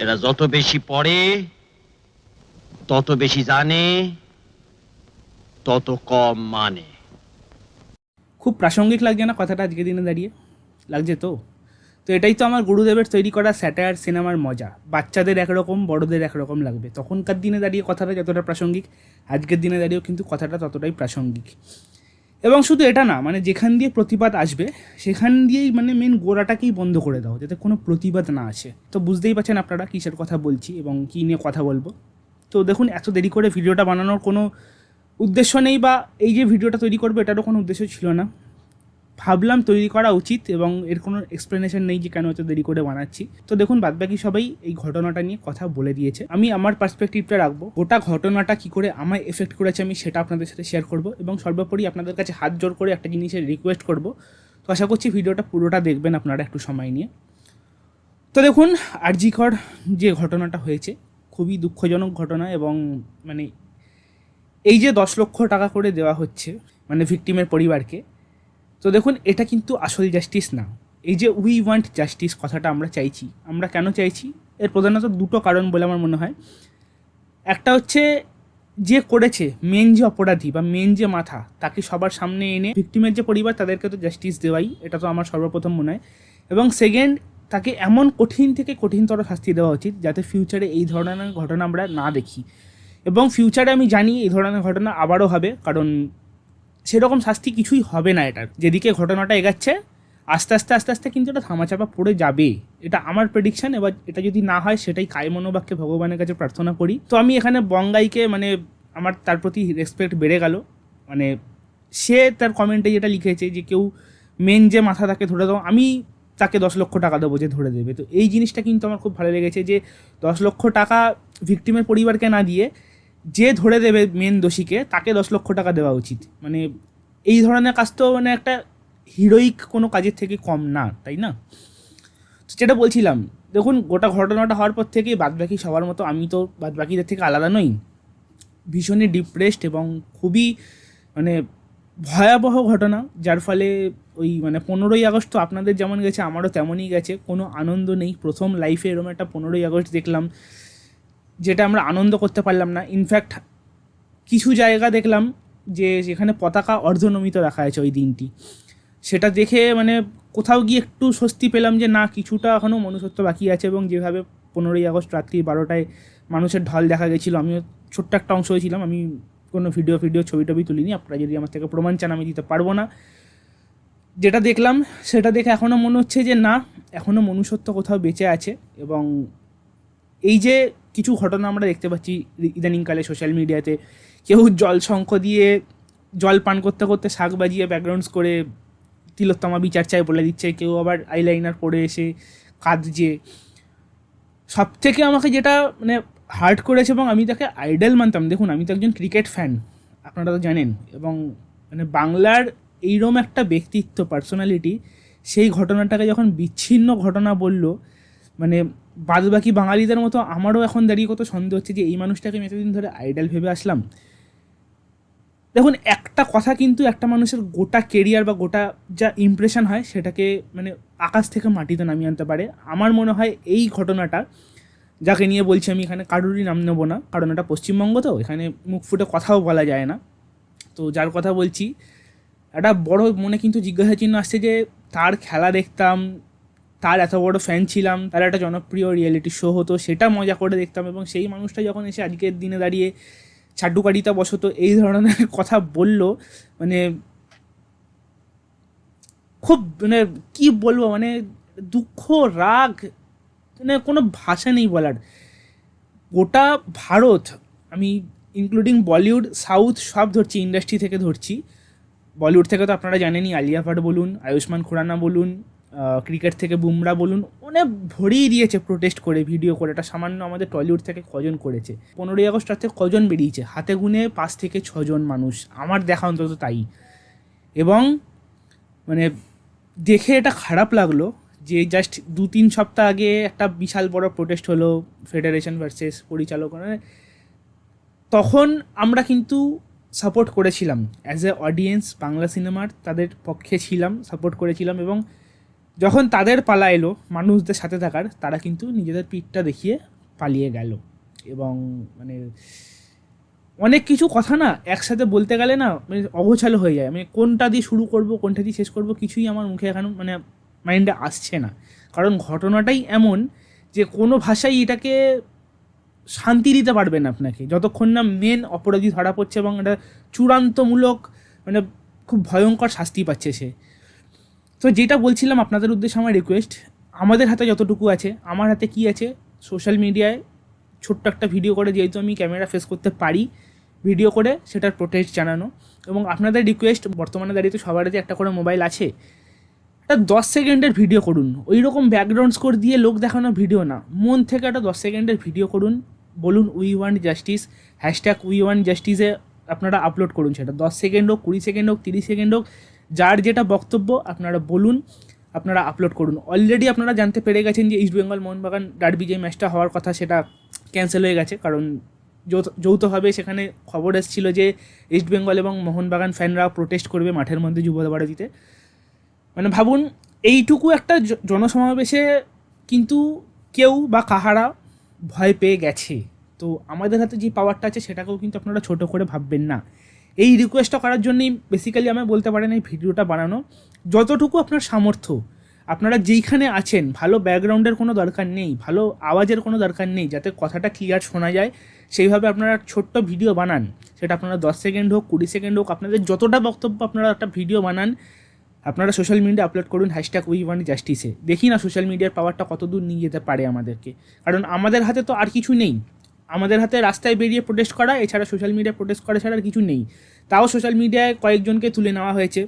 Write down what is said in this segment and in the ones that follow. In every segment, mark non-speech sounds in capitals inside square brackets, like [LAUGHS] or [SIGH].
এরা যত বেশি পড়ে, তত বেশি জানে, তত কম মানে। খুব প্রাসঙ্গিক লাগছে না কথাটা আজকে দিনে দাঁড়িয়ে? লাগছে তো? তো এটাই তো আমার গুরুদেবের তৈরি করা স্যাটায়ার সিনেমার মজা। বাচ্চাদের একরকম, বড়দের একরকম লাগবে। তখনকার দিনে দাঁড়িয়ে কথাটা যতটা প্রাসঙ্গিক, আজকের দিনে দাঁড়িয়েও কিন্তু কথাটা ততটাই প্রাসঙ্গিক। এবং শুধু এটা না মানে যেখান দিয়ে প্রতিবাদ আসবে, সেখান দিয়েই মানে মেন গোড়াটাকেই বন্ধ করে দাও, যাতে কোনো প্রতিবাদ না আসে। তো বুঝতেই পারছেন আপনারা কিসের কথা বলছি এবং কী নিয়ে কথা বলব। তো দেখুন, এত দেরি করে ভিডিওটা বানানোর কোনো উদ্দেশ্য নেই বা এই যে ভিডিওটা তৈরি করব, এটারও কোনো উদ্দেশ্য ছিল না। ভাবলাম তৈরি করা উচিত এবং এর কোনো এক্সপ্লেনেশন নেই যে কেন এত দেরি করে বানাচ্ছি। তো দেখুন, বাদবাকি সবাই এই ঘটনাটা নিয়ে কথা বলে দিয়েছে। আমি আমার পার্সপেক্টিভটা রাখব, গোটা ঘটনাটা কি করে আমায় এফেক্ট করেছে আমি সেটা আপনাদের সাথে শেয়ার করব এবং সর্বোপরি আপনাদের কাছে হাত জোর করে একটা জিনিসের রিকোয়েস্ট করব। তো আশা করছি ভিডিওটা পুরোটা দেখবেন আপনারা একটু সময় নিয়ে। তো দেখুন, আরজিকর যে ঘটনাটা হয়েছে, খুবই দুঃখজনক ঘটনা এবং মানে এই যে দশ লক্ষ টাকা করে দেওয়া হচ্ছে মানে ভিকটিমের পরিবারকে তো দেখুন, এটা কিন্তু আসল জাস্টিস না। এই যে উই ওয়ান্ট জাস্টিস কথাটা আমরা চাইছি, আমরা কেন চাইছি? এর প্রধানত দুটো কারণ বলে আমার মনে হয়। একটা হচ্ছে, যে করেছে মেন যে অপরাধী বা মেন যে মাথা, তাকে সবার সামনে এনে ভিক্টিমের যে পরিবার, তাদেরকে তো জাস্টিস দেওয়াই, এটা তো আমার সর্বপ্রথম মনে হয়। এবং সেকেন্ড তাকে এমন কঠিন থেকে কঠিনতর শাস্তি দেওয়া উচিত, যাতে ফিউচারে এই ধরনের ঘটনা আমরা না দেখি। এবং ফিউচারে আমি জানি এই ধরনের ঘটনা আবারও হবে, কারণ সেরকম শাস্তি কিছুই হবে না এটার। যেদিকে ঘটনাটা এগাচ্ছে, আস্তে আস্তে আস্তে আস্তে কিন্তু এটা থামাচাপা পড়ে যাবে এটা আমার প্রেডিকশন এবার এটা যদি না হয়, সেটাই কায় মনোবাক্যে ভগবানের কাছে প্রার্থনা করি। তো আমি এখানে বঙ্গাইকে মানে আমার তার প্রতি রেসপেক্ট বেড়ে গেল। মানে সে তার কমেন্টে যেটা লিখেছে যে কেউ মেন যে মাথা তাকে ধরে দাও, আমি তাকে দশ লক্ষ টাকা দেবো যে ধরে দেবে। তো এই জিনিসটা কিন্তু আমার খুব ভালো লেগেছে যে দশ লক্ষ টাকা ভিকটিমের পরিবারকে না দিয়ে যে ধরে দেবে মেন দোষীকে, তাকে দশ লক্ষ টাকা দেওয়া উচিত। মানে এই ধরনের কাজ তো মানে একটা হিরোইক কোনো কাজের থেকে কম না, তাই না? যেটা বলছিলাম, দেখুন, গোটা ঘটনাটা হওয়ার পর থেকে বাদবাকি সবার মতো আমি তো বাদবাকিদের থেকে আলাদা নই। ভীষণই ডিপ্রেসড এবং খুবই মানে ভয়াবহ ঘটনা, যার ফলে ওই মানে পনেরোই আগস্ট তো আপনাদের যেমন গেছে, আমারও তেমনই গেছে। কোনো আনন্দ নেই। প্রথম লাইফে এরকম একটা পনেরোই আগস্ট দেখলাম। যেটা আমরা আনন্দ করতে পারলাম না। ইনফ্যাক্ট কিছু জায়গা দেখলাম যে যেখানে পতাকা অর্ধনমিত রাখা আছে ওই দিনটি। সেটা দেখে মানে কোথাও গিয়ে একটু স্বস্তি পেলাম যে না, কিছুটা এখনও মনুষ্যত্ব বাকি আছে এবং যেভাবে পনেরোই আগস্ট রাত্রি বারোটায় মানুষের ঢল দেখা গেছিল, আমিও ছোট্ট একটা অংশ হয়েছিলাম। আমি কোনো ভিডিও ভিডিও ছবি টবি তুলিনি। আপনারা যদি আমার থেকে প্রমাণ চান, আমি দিতে পারব না। যেটা দেখলাম, সেটা দেখে এখনও মনে হচ্ছে যে না এখনও মনুষ্যত্ব কোথাও বেঁচে আছে এবং এই যে কিছু ঘটনা আমরা দেখতে পাচ্ছি ইদানিংকালে সোশ্যাল মিডিয়াতে কেউ জল শঙ্খ দিয়ে জল পান করতে করতে শাক বাজিয়ে ব্যাকগ্রাউন্ডস করে তিলোত্তমা বিচার চাই বলে দিচ্ছে, কেউ আবার আইলাইনার পরে এসে কাঁদছে। সব থেকে আমাকে যেটা মানে হার্ট করেছে এবং আমি তাকে আইডল মানতাম, দেখুন আমি তো একজন ক্রিকেট ফ্যান আপনারা তো জানেন, এবং মানে বাংলার এইরকম একটা ব্যক্তিত্ব পার্সোনালিটি সেই ঘটনাটাকে যখন বিচ্ছিন্ন ঘটনা বলল মানে বাদবাকি বাঙালিদের মতো আমারও এখন দাঁড়িয়ে কত সন্দেহ হচ্ছে যে এই মানুষটাকে আমি এতদিন ধরে আইডল ভেবে আসলাম। দেখুন, একটা কথা কিন্তু একটা মানুষের গোটা কেরিয়ার বা গোটা যা ইমপ্রেশন হয় সেটাকে মানে আকাশ থেকে মাটিতে নামিয়ে আনতে পারে। আমার মনে হয় এই ঘটনাটা, যাকে নিয়ে বলছি আমি এখানে কারোরই নাম নেব না, কারণ এটা পশ্চিমবঙ্গ তো, এখানে মুখ ফুটে কথাও বলা যায় না। তো যার কথা বলছি, একটা বড় মনে কিন্তু জিজ্ঞাসা চিহ্ন আসছে যে তার খেলা দেখতাম তার এত বড় ফ্যান ছিলাম, তার একটা জনপ্রিয় রিয়েলিটি শো হতো, সেটা মজা করে দেখতাম এবং সেই মানুষটা যখন এসে আজকের দিনে দাঁড়িয়ে ছাড্ডুকারিতা বশত এই ধরনের [LAUGHS] কথা বলল মানে খুব মানে কি বলব মানে দুঃখ, রাগ মানে কোনো ভাষা নেই বলার। গোটা ভারত, আমি ইনক্লুডিং বলিউড, সাউথ সব ধরছি ইন্ডাস্ট্রি থেকে ধরছি। বলিউড থেকে তো আপনারা জানেনই, আলিয়া ভাট বলুন, আয়ুষ্মান খুরানা বলুন ক্রিকেট থেকে বুমরা বলুন অনেক ভরিয়ে দিয়েছে প্রোটেস্ট করে ভিডিও করে। এটা সামান্য আমাদের টলিউড থেকে কজন করেছে? পনেরোই আগস্ট রাতে কজন বেরিয়েছে? হাতে গুনে পাঁচ থেকে ছজন মানুষ। আমার দেখা অন্তত তাই। এবং মানে দেখে এটা খারাপ লাগল যে জাস্ট দু তিন সপ্তাহ আগে একটা বিশাল বড় প্রোটেস্ট হলো ফেডারেশন ভার্সেস পরিচালক। মানে তখন আমরা কিন্তু সাপোর্ট করেছিলাম। অ্যাজ এ অডিয়েন্স বাংলা সিনেমার তাদের পক্ষে ছিলাম সাপোর্ট করেছিলাম এবং যখন তাদের পালা এলো, মানুষদের সাথে থাকার, তারা কিন্তু নিজেদের পিঠটা দেখিয়ে পালিয়ে গেল। এবং মানে অনেক কিছু কথা না একসাথে বলতে গেলে না মানে অগোছালো হয়ে যায়। মানে কোনটা দিয়ে শুরু করব, কোনটা দিয়ে শেষ করব কিছুই আমার মুখে এখন মানে মাইন্ডে আসছে না। কারণ ঘটনাটাই এমন যে কোনো ভাষাই এটাকে শান্তি দিতে পারবে না আপনাকে। যতক্ষণ না মেন অপরাধী ধরা পড়ছে এবং এটা চূড়ান্তমূলক মানে খুব ভয়ঙ্কর শাস্তি পাচ্ছে সে। তো যেটা বলছিলাম আপনাদের উদ্দেশ্যে আমার রিকোয়েস্ট আমাদের হাতে যতটুকু আছে, আমার হাতে কি আছে সোশ্যাল মিডিয়ায় ছোট্ট একটা ভিডিও করে যেহেতু আমি ক্যামেরা ফেস করতে পারি ভিডিও করে সেটার প্রোটেস্ট জানানো। এবং আপনাদের রিকোয়েস্ট বর্তমানে দাঁড়িয়ে তো সবার একটা করে মোবাইল আছে, একটা দশ সেকেন্ডের ভিডিও করুন। ওই রকম ব্যাকগ্রাউন্ড স্কোর দিয়ে লোক দেখানো ভিডিও না। মন থেকে একটা দশ সেকেন্ডের ভিডিও করুন, বলুন we want justice hashtag we want জাস্টিসে আপনারা আপলোড করুন সেটা। দশ সেকেন্ড হোক, কুড়ি সেকেন্ড হোক, তিরিশ সেকেন্ড হোক যার যেটা বক্তব্য আপনারা বলুন, আপনারা আপলোড করুন। অলরেডি আপনারা জানতে পেরে গেছেন যে ইস্ট বেঙ্গল মোহনবাগান ডার্বি যে ম্যাচটা হওয়ার কথা সেটা ক্যান্সেল হয়ে গেছে। কারণ যৌথ যৌথভাবে সেখানে খবর এসেছিল যে ইস্ট বেঙ্গল এবং মোহনবাগান ফ্যানরা প্রোটেস্ট করবে মাঠের মধ্যে যুব মানে ভাবুন, এইটুকু একটা জনসমাবেশে কিন্তু কেউ বা কাহারা ভয় পেয়ে গেছে। তো আমাদের হাতে যে পাওয়ারটা আছে সেটাকেও কিন্তু আপনারা ছোট করে ভাববেন না। এই রিকোয়েস্টটা করার জন্যই বেসিক্যালি আমি বলতে পারেন এই ভিডিওটা বানানো। যতটুকু আপনার সামর্থ্য, আপনারা যেইখানে আছেন, ভালো ব্যাকগ্রাউন্ডের কোনো দরকার নেই, ভালো আওয়াজের কোনো দরকার নেই, যাতে কথাটা ক্লিয়ার শোনা যায়, সেইভাবে আপনারা ছোট্ট ভিডিও বানান। সেটা আপনারা দশ সেকেন্ড হোক, কুড়ি সেকেন্ড হোক, আপনাদের যতটা বক্তব্য আপনারা একটা ভিডিও বানান, আপনারা সোশ্যাল মিডিয়া আপলোড করুন হ্যাশট্যাগ উই ওয়ান জাস্টিসে দেখি না সোশ্যাল মিডিয়ার পাওয়ারটা কত দূর নিয়ে যেতে পারে আমাদেরকে। কারণ আমাদের হাতে তো আর কিছু নেই। আমাদের হাতে রাস্তায় বেরিয়ে প্রোটেস্ট করা, এছাড়া সোশ্যাল মিডিয়ায় প্রোটেস্ট করা ছাড়া কিছু নেই। তাও সোশ্যাল মিডিয়ায় কয়েকজনকে তুলে নেওয়া হয়েছে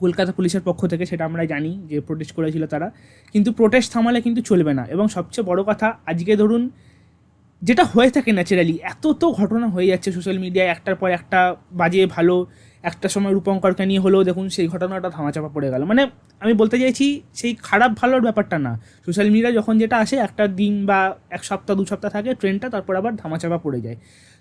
কলকাতা পুলিশের পক্ষ থেকে, সেটা আমরা জানি যে প্রোটেস্ট করেছিল তারা। কিন্তু প্রোটেস্ট থামালে কিন্তু চলবে না। এবং সবচেয়ে বড় কথা, আজকে ধরুন, যেটা হয়ে থাকে ন্যাচারালি এত তো ঘটনা হয়ে যাচ্ছে সোশ্যাল মিডিয়ায় একটার পর একটা বাজে, ভালো একটা সময় রূপঙ্করকে নিয়ে হলেও দেখুন সেই ঘটনাটা ধামাচাপা পড়ে গেল। মানে আমি বলতে চাইছি, সেই খারাপ ভালোর ব্যাপারটা না। সোশ্যাল মিডিয়া যখন যেটা আসে, একটা দিন বা এক সপ্তাহ, দু সপ্তাহ থাকে ট্রেনটা তারপর আবার ধামাচাপা পড়ে যায়।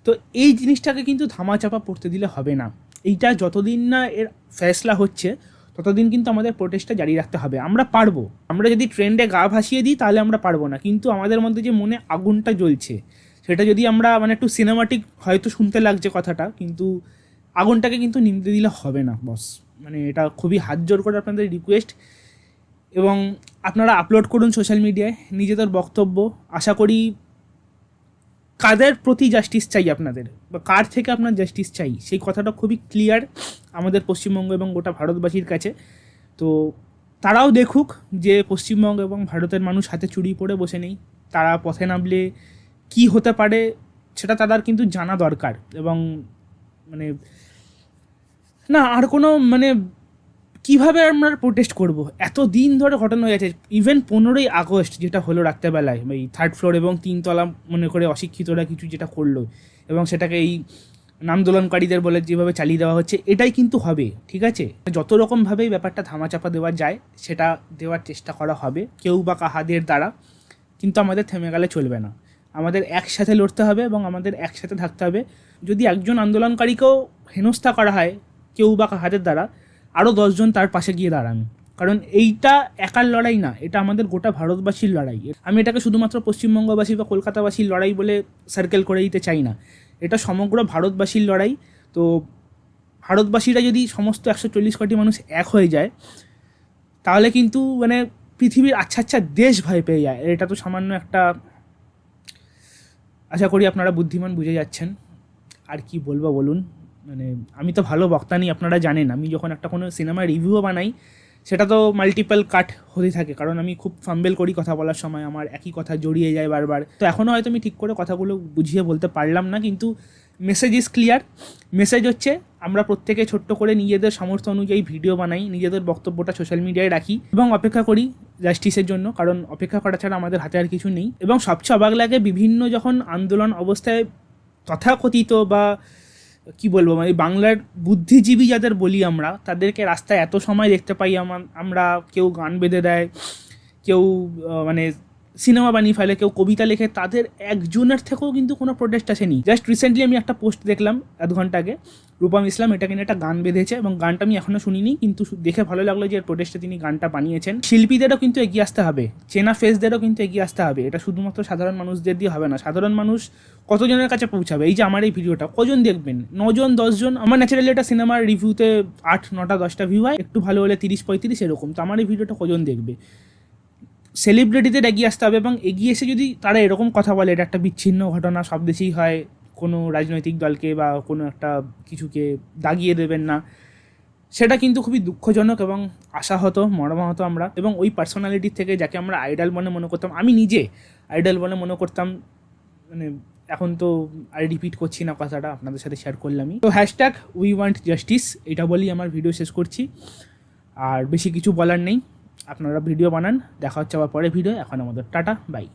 তো এই জিনিসটাকে কিন্তু ধামাচাপা পড়তে দিলে হবে না। এইটা যতদিন না এর ফ্যাসলা হচ্ছে, ততদিন কিন্তু আমাদের প্রোটেস্টটা জারি রাখতে হবে। আমরা পারব। আমরা যদি ট্রেন্ডে গা ভাসিয়ে দিই, তাহলে আমরা পারব না। কিন্তু আমাদের মধ্যে যে মনে আগুনটা জ্বলছে, সেটা যদি আমরা মানে একটু সিনেমাটিক হয়তো শুনতে লাগছে কথাটা, কিন্তু আগুনটাকে কিন্তু নিমতে দিলে হবে না বস মানে এটা খুবই হাত জোর করে আপনাদের রিকোয়েস্ট এবং আপনারা আপলোড করুন সোশ্যাল মিডিয়ায় নিজেদের বক্তব্য। আশা করি কাদের প্রতি জাস্টিস চাই আপনাদের? বা কার থেকে আপনার জাস্টিস চাই? সেই কথাটা খুবই ক্লিয়ার আমাদের পশ্চিমবঙ্গ এবং গোটা ভারতবাসীর কাছে। তো তারাও দেখুক যে পশ্চিমবঙ্গ এবং ভারতের মানুষ হাতে চুরি পড়ে বসে নেই। তারা পথে নামলে কি হতে পারে, সেটা তাদের কিন্তু জানা দরকার। এবং মানে না, আর কোনো মানে কীভাবে আমরা প্রোটেস্ট করব? এত দিন ধরে ঘটনা হয়ে যাচ্ছে ইভেন পনেরোই আগস্ট যেটা হলো রাত্রেবেলায়, এই থার্ড ফ্লোর এবং তিনতলা, মনে করে অশিক্ষিতরা কিছু যেটা করল, এবং সেটাকে এই নামদোলনকারীদের বলে যেভাবে চালিয়ে দেওয়া হচ্ছে, এটাই কিন্তু হবে, ঠিক আছে? যত রকমভাবেই ব্যাপারটা ধামাচাপা দেওয়া যায়, সেটা দেওয়ার চেষ্টা করা হবে, কেউ বা কাহাদের দ্বারা, কিন্তু আমাদের থেমে গেলে চলবে না। আমাদের একসাথে লড়তে হবে এবং আমাদের একসাথে থাকতে হবে। যদি একজন আন্দোলনকারীকেও হেনস্থা করা হয়, কেউ বা হাতের দ্বারা আরও দশজন তার পাশে গিয়ে দাঁড়ান। কারণ এইটা একার লড়াই না, এটা আমাদের গোটা ভারতবাসীর লড়াই। আমি এটাকে শুধুমাত্র পশ্চিমবঙ্গবাসী বা কলকাতাবাসীর লড়াই বলে সার্কেল করে দিতে চাই না। এটা সমগ্র ভারতবাসীর লড়াই। তো ভারতবাসীরা যদি সমস্ত একশো চল্লিশ কোটি মানুষ এক হয়ে যায়, তাহলে কিন্তু মানে পৃথিবীর আচ্ছা আচ্ছা দেশ ভয় পেয়ে যায়। এটা তো সামান্য একটা আশা করি আপনারা বুদ্ধিমান বুঝে যাচ্ছেন। আর কি বলব বলুন মানে আমি তো ভালো বক্তা নেই, আপনারা জানেন। আমি যখন একটা কোনো সিনেমার রিভিউও বানাই, সেটা তো মাল্টিপল কাট হতে থাকে। কারণ আমি খুব ফাম্বেল করি কথা বলার সময়, আমার একই কথা জড়িয়ে যায় বারবার। তো এখনও হয়তো আমি ঠিক করে কথাগুলো বুঝিয়ে বলতে পারলাম না, কিন্তু মেসেজ ইজ ক্লিয়ার মেসেজ হচ্ছে, আমরা প্রত্যেকে ছোট্ট করে নিজেদের সামর্থ্য অনুযায়ী ভিডিও বানাই, নিজেদের বক্তব্যটা সোশ্যাল মিডিয়ায় রাখি এবং অপেক্ষা করি জাস্টিসের জন্য, কারণ অপেক্ষা করা ছাড়া আমাদের হাতে আর কিছু নেই। এবং সবচেয়ে অবাক লাগে বিভিন্ন যখন আন্দোলন অবস্থায় তথাকথিত বা কি বলব মানে বাংলার বুদ্ধিজীবী যাদের বলি আমরা, তাদেরকে রাস্তায় এত সময় দেখতে পাই আমার কেউ গান বেঁধে দেয়, কেউ মানে সিনেমা বানিয়ে ফেলে, কেউ কবিতা লেখে, তাদের একজনের থেকেও কিন্তু কোনো প্রোটেস্ট আসেনি। জাস্ট রিসেন্টলি আমি একটা পোস্ট দেখলাম আধ ঘণ্টা আগে, রূপম ইসলাম, এটা কিনে একটা গান বেঁধেছে এবং গানটা আমি এখনও শুনিনি, কিন্তু দেখে ভালো লাগল যে প্রোটেস্টে তিনি গানটা বানিয়েছেন। শিল্পীদেরও কিন্তু এগিয়ে আসতে হবে, চেনা ফেসদেরও কিন্তু এগিয়ে আসতে হবে। এটা শুধুমাত্র সাধারণ মানুষদের দিয়ে হবে না, সাধারণ মানুষ কতজনের কাছে পৌঁছাবে? এই যে আমার এই ভিডিওটা, কজন দেখবেন? নজন, দশজন? আমার ন্যাচারালি একটা সিনেমার রিভিউতে আট, নটা, দশটা ভিউ হয়, একটু ভালো হলে তিরিশ, পঁয়ত্রিশ এরকম, তো আমার এই ভিডিওটা কজন দেখবে? সেলিব্রিটিদের এগিয়ে আসতে হবে এবং এগিয়ে এসে যদি তারা এরকম কথা বলে, এটা একটা বিচ্ছিন্ন ঘটনা, সব দেশেই হয়, কোনো রাজনৈতিক দলকে বা কোনো একটা কিছুকে দাগিয়ে দেবেন না, সেটা কিন্তু খুবই দুঃখজনক এবং আশাহত, মর্মাহত আমরা। এবং ওই পার্সোনালিটির থেকে যাকে আমরা আইডল বলে মনে করতাম, আমি নিজে আইডল বলে মনে করতাম মানে এখন তো আর রিপিট করছি না কথাটা, আপনাদের সাথে শেয়ার করলামই। তো হ্যাশট্যাগ উই ওয়ান্ট জাস্টিস এটা বলেই আমার ভিডিও শেষ করছি। আর বেশি কিছু বলার নেই। আপনারা ভিডিও বানান দেখা হচ্ছে আবার পরে ভিডিও এখন আমাদের টাটা বাই।